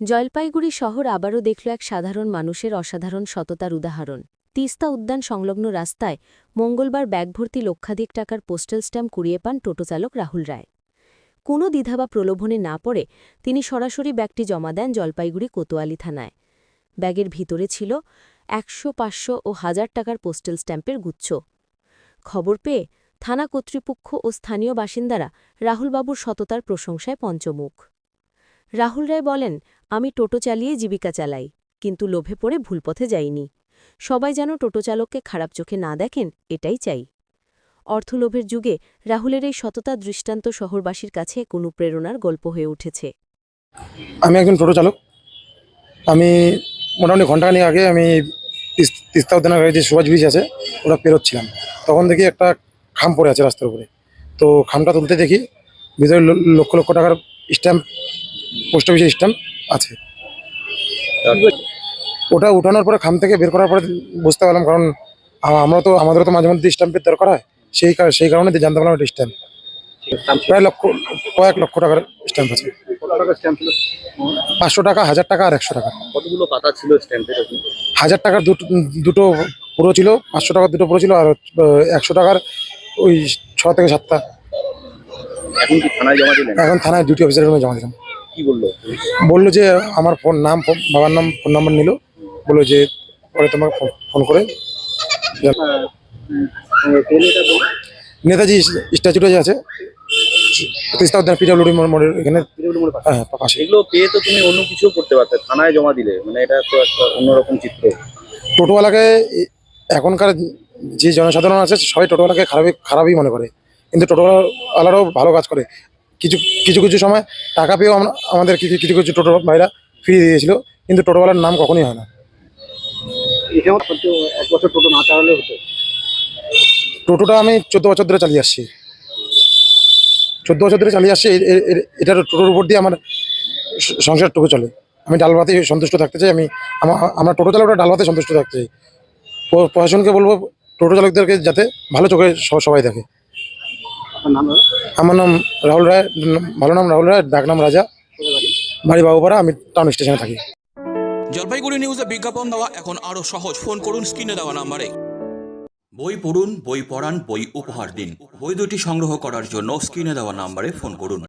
জলপাইগুড়ি শহর আবারও দেখল এক সাধারণ মানুষের অসাধারণ সততার উদাহরণ। তিস্তা উদ্যান সংলগ্ন রাস্তায় মঙ্গলবার ব্যাগভর্তি লক্ষাধিক টাকার পোস্টাল স্ট্যাম্প কুড়িয়ে পান টোটোচালক রাহুল রায়। কোনো দ্বিধা বা প্রলোভনে না পড়ে তিনি সরাসরি ব্যাগটি জমা দেন জলপাইগুড়ি কোতোয়ালি থানায়। ব্যাগের ভিতরে ছিল একশো, পাঁচশো ও হাজার টাকার পোস্টাল স্ট্যাম্পের গুচ্ছ। খবর পেয়ে থানা কর্তৃপক্ষ ও স্থানীয় বাসিন্দারা রাহুলবাবুর সততার প্রশংসায় পঞ্চমুখ। রাহুল রায় বলেন, আমি টোটো চালিয়ে জীবিকা চালাই, কিন্তু লোভে পড়ে ভুল পথে যাইনি। সবাই যেন টোটো চালককে খারাপ চোখে না দেখেন, এটাই চাই। অর্থলোভের যুগে রাহুলের এই সততা দৃষ্টান্ত শহরবাসীর কাছে এক অনুপ্রেরণার গল্প হয়ে উঠেছে। আমি একজন টোটো চালক। আমি মোটামুটি ঘণ্টা ঘন্টাখানিক আগে আমি তিস্তা উদ্যানের যে সুভাষ ব্রিজ আছে, ওটা পেরোচ্ছিলাম। তখন দেখি একটা খাম পড়ে আছে রাস্তার উপরে। তো খামটা তুলতে দেখি, ভিতরে লক্ষ লক্ষ টাকার স্ট্যাম্প পোস্ট অফিসের স্ট্যাম্প আছে। ওটা উঠানোর পরে খাম থেকে বের করার পরে বুঝতে পারলাম কারণ আমরা তো আমাদেরও তো মাঝে মধ্যে স্ট্যাম্পের দরকার হয়। সেই সেই কারণে জানতে পারলাম এটা স্ট্যাম্প প্রায় লক্ষ কয়েক লক্ষ টাকার স্ট্যাম্প আছে। পাঁচশো টাকা হাজার টাকা আর একশো টাকা। কতগুলো পাতা ছিল স্ট্যাম্পের হাজার টাকার দুটো দুটো পুরো ছিল পাঁচশো টাকার দুটো পুরো ছিল আর একশো টাকার ওই ছ থেকে সাতটা। এখন থানায় জমা দিলেন? এখন থানায় ডিউটি অফিসারের জমা দিলাম। কি বলল? বলল যে আমার ফোন নাম বাবার নাম ফোন নাম্বার নিল। বলল যে পরে তোমাকে ফোন করে। নেতাজি স্ট্যাচুটা যে আছে তিস্তা উদ্যান পিডাব্লিউডি মোড়ের এখানে হ্যাঁ হ্যাঁ, পাশে। এগুলো পেয়ে তো তুমি অন্য কিছু করতে পারতে থানায় জমা দিলে। মানে এটা তো একটা অন্যরকম চিত্র। টোটোওয়ালাকে এখনকার যে জনসাধারণ আছে সবাই টোটোওয়ালাকে খারাপই খারাপই মনে করে। কিন্তু টোটোওয়ালারাও ভালো কাজ করে। কিছু কিছু কিছু সময় টাকা পেয়েও আমরা, আমাদের কিছু কিছু কিছু টোটো ভাইরা ফিরিয়ে দিয়েছিল কিন্তু টোটোওয়ালার নাম কখনোই হয় না। এক বছর টোটো না চালালে টোটোটা আমি চোদ্দ বছর ধরে চালিয়ে আসছি। চোদ্দ বছর ধরে চালিয়ে আসছি এটার টোটোর উপর দিয়ে আমার সংসারটুকু চলে। আমি ডাল ভাতে সন্তুষ্ট থাকতে চাই, আমি, আমা- আমরা টোটো চালকরা ডাল ভাতে সন্তুষ্ট থাকতে চাই। প্রশাসনকে বলব, টোটো চালকদেরকে যাতে ভালো চোখে সবাই দেখে। আমার নাম রাহুল রায় ভালো নাম রাহুল রায় ডাক নাম রাজা। বাড়ি বাবুপাড়া আমি টাউন স্টেশনে থাকি। জলপাইগুড়ি নিউজে বিজ্ঞাপন দেওয়া এখন আরও সহজ। ফোন করুন স্ক্রিনে দেওয়া নাম্বারে বই পড়ুন বই পড়ান বই উপহার দিন। বই দুটি সংগ্রহ করার জন্য স্ক্রিনে দেওয়া নাম্বারে ফোন করুন।